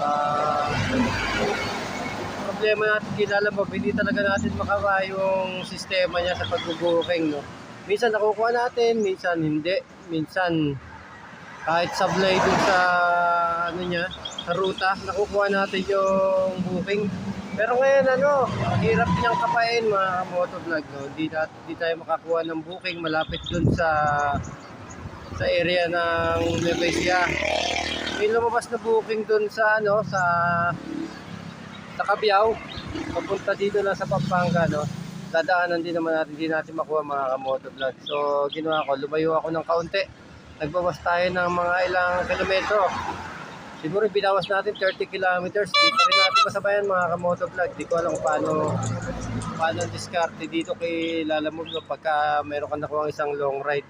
Ah, problema natin kilala mo, hindi talaga natin makawa yung sistema niya sa pag-booking, no? Minsan nakukuha natin, minsan hindi. Minsan kahit sablay dun sa ano niya, sa ruta, nakukuha natin yung booking. Pero ngayon ano, hirap niyang kapain mga motovlog, no? Di, di tayo makakuha ng booking malapit dun sa sa area ng Nueva. May lumabas na booking dun sa ano, sa sa Cabiao, papunta dito na sa Pampanga, no? Dadaanan din naman natin, hindi natin makuha mga kamotovlog. So, ginawa ko, lumayo ako ng kaunti. Nagbawas tayo ng mga ilang kilometro. Siguro binawas natin 30 kilometers. Di pa rin natin masabayan mga kamotovlog. Di ko alam paano, paano diskarte dito kay Lalamove no, pagka meron ka nakuha isang long ride.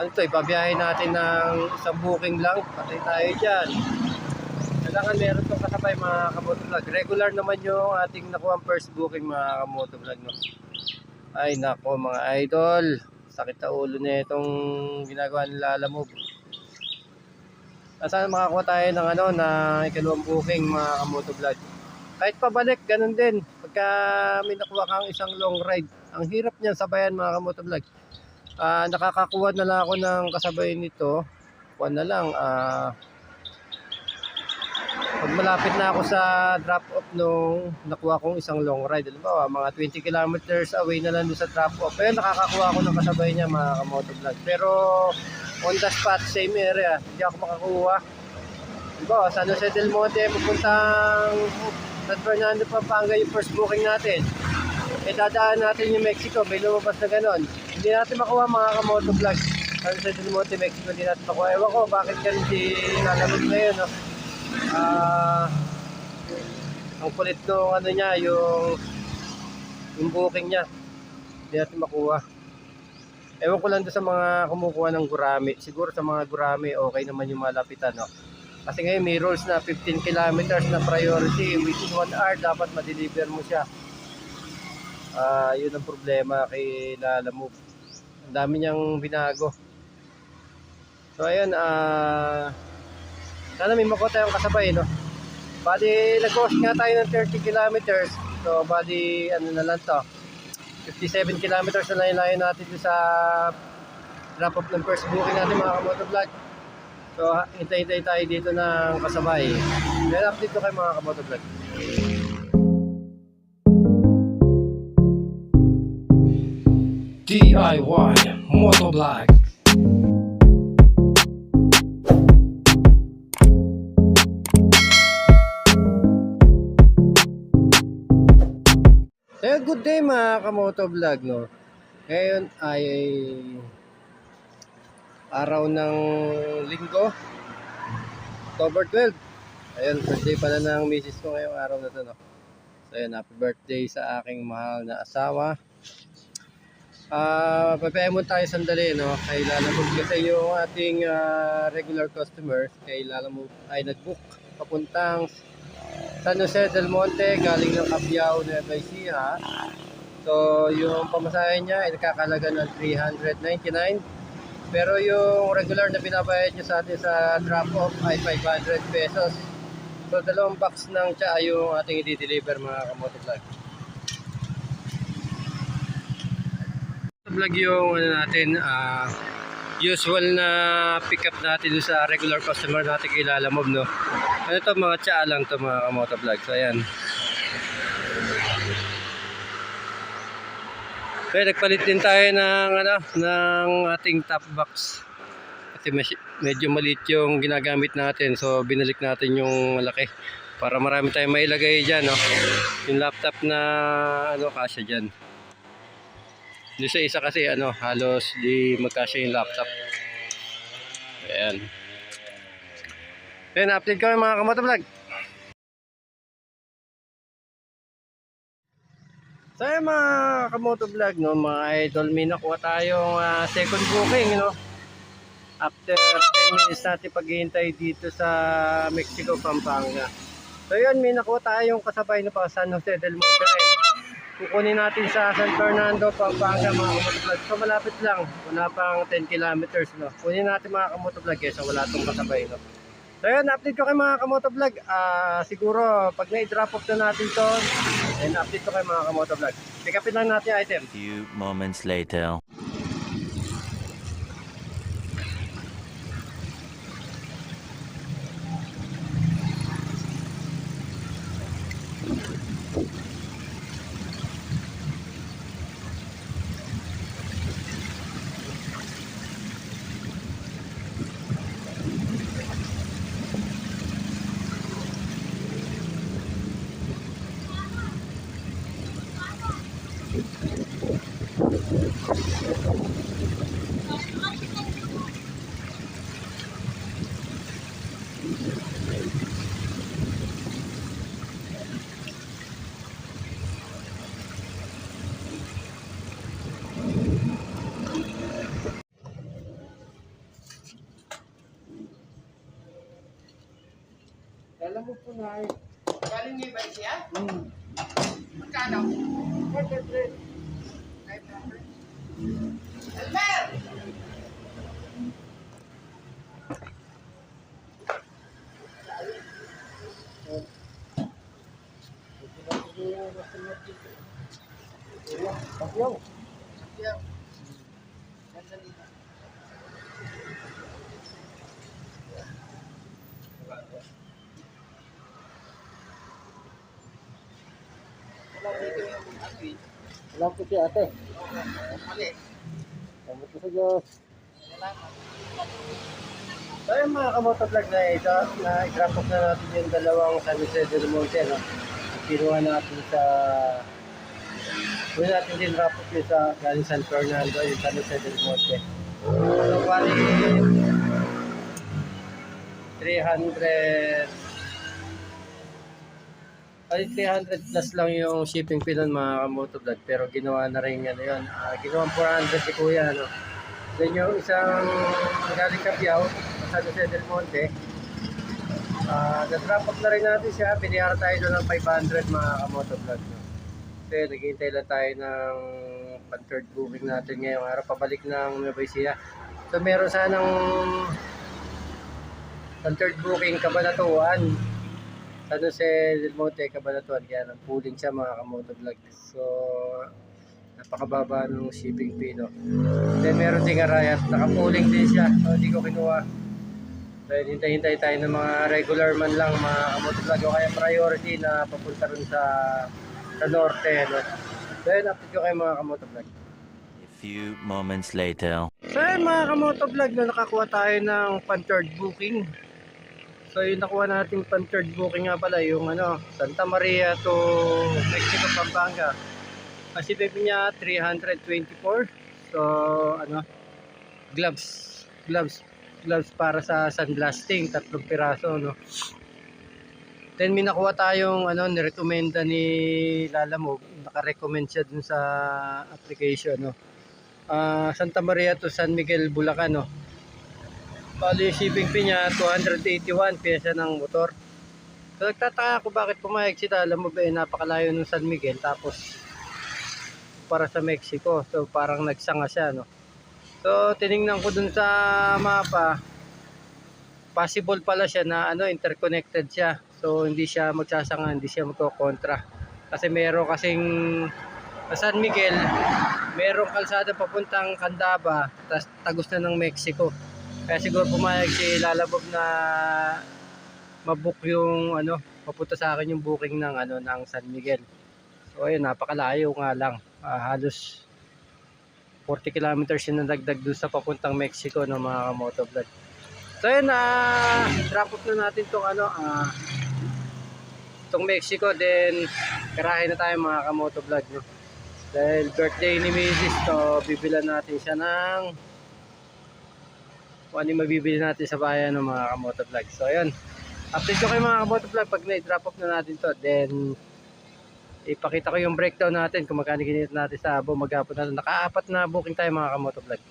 Ano to, ibabiyahin natin ng isang booking lang. Patay tayo dyan. Kailangan meron itong kasabay mga kamotovlog. Regular naman yung ating nakuha first booking mga kamotovlog. No? Ay nako mga idol. Sakit sa ulo na itong ginagawa ni Lalamove. Sana makakuha tayo ng ano na ikalawang booking mga kamotovlog. Kahit pabalik, ganun din. Pagka may nakuha kang isang long ride, ang hirap niyan sabayan mga kamotovlog. Ah, nakakakuha na lang ako ng kasabay nito. Kuha na lang. Ah, pag malapit na ako sa drop off nung nakuha kong isang long ride, halimbawa mga 20 kilometers away na lang doon sa drop off. Ayun, nakakakuha ako ng kasabay niya mga kamotovlog. Pero on the spot, same area, hindi ako makakuha. Halimbawa, San Jose del Monte, pupuntang San Fernando, Pampanga yung first booking natin. Eh, dadaan natin yung Mexico, may lumabas na ganon. Hindi natin makuha mga kamotovlog. San Jose del Monte, Mexico, hindi natin makuha. Ewan ko, bakit ganun di lalamig ngayon, no? Ah, ang kulit nung ano niya, yung yung booking niya. Hindi natin makuha. Ewan ko lang doon sa mga kumukuha ng gurami. Siguro sa mga gurami, okay naman yung malapitan, no? Kasi ngayon may rules na 15 kilometers na priority. Within 1 hour, dapat ma-deliver mo siya. Ah, yun ang problema kay Lala Move. Ang dami niyang binago. So ayun, ah sana may makuha tayong kasabay, no? Bali, nag-cost nga tayo ng 30 kilometers. So, bali, ano na lang to? 57 kilometers na lang yung layo natin sa drop-off ng first booking natin mga kamotovlog. So, hintay-hintay tayo dito ng kasabay. Then, update ko kayo mga kamotovlog. DIY Motovlog So, good day mga kamotovlog, no? Ngayon ay araw ng linggo, October 12. Ayun, birthday pala ng misis ko ngayong araw na to, no? So, ayun, happy birthday sa aking mahal na asawa. Ah, uh, mo tayo sandali, no? Kay Lalamove kasi yung ating ah, regular customers, kay Lalamove ay nag-book papuntang San Jose del Monte, galing ng Cabiao, Nueva Ecija. So, yung pamasahe niya ay nakakalaga ng 399. Pero yung regular na binabayad niya sa atin sa drop-off ay 500 pesos. So, dalawang box ng tsa yung ating i-deliver mga kamotovlog. Vlog yung ano natin, ah, usual na pick up natin sa regular customer natin kay Lalamove, no? Ano to, mga tsa lang to mga kamotovlog. So, ayan. Kaya nagpalit din tayo ng, ano, ng ating top box. Kasi medyo maliit yung ginagamit natin. So, binalik natin yung malaki. Para marami tayong mailagay dyan, no? Yung laptop na, ano, kasya dyan. Doon sa isa kasi, ano, halos di magkasya yung laptop. Ayan. Ayan, update kami mga kamotovlog. So ayun mga kamotovlog, no, mga idol, may nakuha tayong ah, second booking, no? After 10 minutes natin paghihintay dito sa Mexico, Pampanga. So yun, may nakuha tayong kasabay na pa San Jose del Monte. Kukunin natin sa San Fernando, Pampanga mga kamotovlog. So malapit lang, wala pang 10 kilometers, no? Kunin natin mga kamotovlog, so wala tong kasabay, no? So yun, update ko kay mga kamotovlog. Ah, siguro pag na-drop off na natin to, then update ko kay mga kamotovlog. Pick upin lang natin yung item. few moments later. Lamog po na ay. Galing niya ba siya? Hmm. Magkano? 500. 500. Alam ko si ate. Salamat ko sa Diyos. So yung mga kamotovlog na ito, na i-drop off na natin yung dalawang San Jose del Monte, no? Kinuha natin sa... Kuha natin din drop off yun sa galing San Fernando, yung San Jose del Monte. So, bali... 300... Ay, 300 plus lang yung shipping fee nun mga kamotovlog, pero ginawa na rin ano yun. Uh, ginawa 400 si Kuya, no? Then yung isang galing Capiao, sa Jose del Monte, ah na-drop off na rin natin siya. Biniyara tayo doon ng 500 mga kamotovlog. No? Kasi naghihintay lang tayo ng pan third booking natin ngayong araw. Pabalik ng Nueva Ecija. So meron sanang pan third booking kabanatuan. San Jose del Monte, Cabanatuan. Kaya nang pooling siya mga kamotovlog. So napakababa ng shipping fee no. Then meron ding arayat, naka-pooling din siya. So hindi ko kinuha. So hintay-hintay tayo ng mga regular man lang, mga kamotovlog o kaya priority na papunta rin sa sa norte. No? So yun, update ko kayo mga kamotovlog. A few moments later. So mga kamotovlog, no, nakakuha tayo ng pan-third booking. So yung nakuha nating pan-third booking nga pala, yung ano, Santa Maria to Mexico, Pampanga. Kasi baby niya 324. So ano, gloves, gloves, gloves para sa sunblasting, tatlong piraso, no. Then may nakuha tayong ano, nirekomenda ni Lalamog, naka-recommend siya dun sa application, no. Ah, Santa Maria to San Miguel, Bulacan, no. Bali, shipping fee niya, 281 pyesa ng motor. So, nagtataka ako bakit pumayag sila. Alam mo ba, eh, napakalayo ng San Miguel. Tapos, para sa Mexico. So, parang nagsanga siya, no. So, tiningnan ko dun sa mapa. Possible pala siya na ano, interconnected siya. So, hindi siya magsasanga, hindi siya magkokontra. Kasi meron kasing sa San Miguel, merong kalsada papuntang Candaba, tas tagos na ng Mexico. Kaya siguro pumayag si Lalabog na mabook yung ano, papunta sa akin yung booking ng ano ng San Miguel. So ayun, napakalayo nga lang. Ah, halos 40 kilometers yung nadagdag doon sa papuntang Mexico ng mga motovlog. So ayun, na drop off na natin tong ano, ah tong Mexico then karahin na tayo mga kamotovlog no. Dahil birthday ni Mrs. to, bibilan natin siya ng kung ano yung mabibili natin sa bayan ng mga kamotovlog. So, ayun. Update ko kayo mga kamotovlog pag na-drop off na natin to. Then, ipakita ko yung breakdown natin kung magkano ginit natin sa abo maghapon na. Nakaapat na booking tayo mga kamotovlog.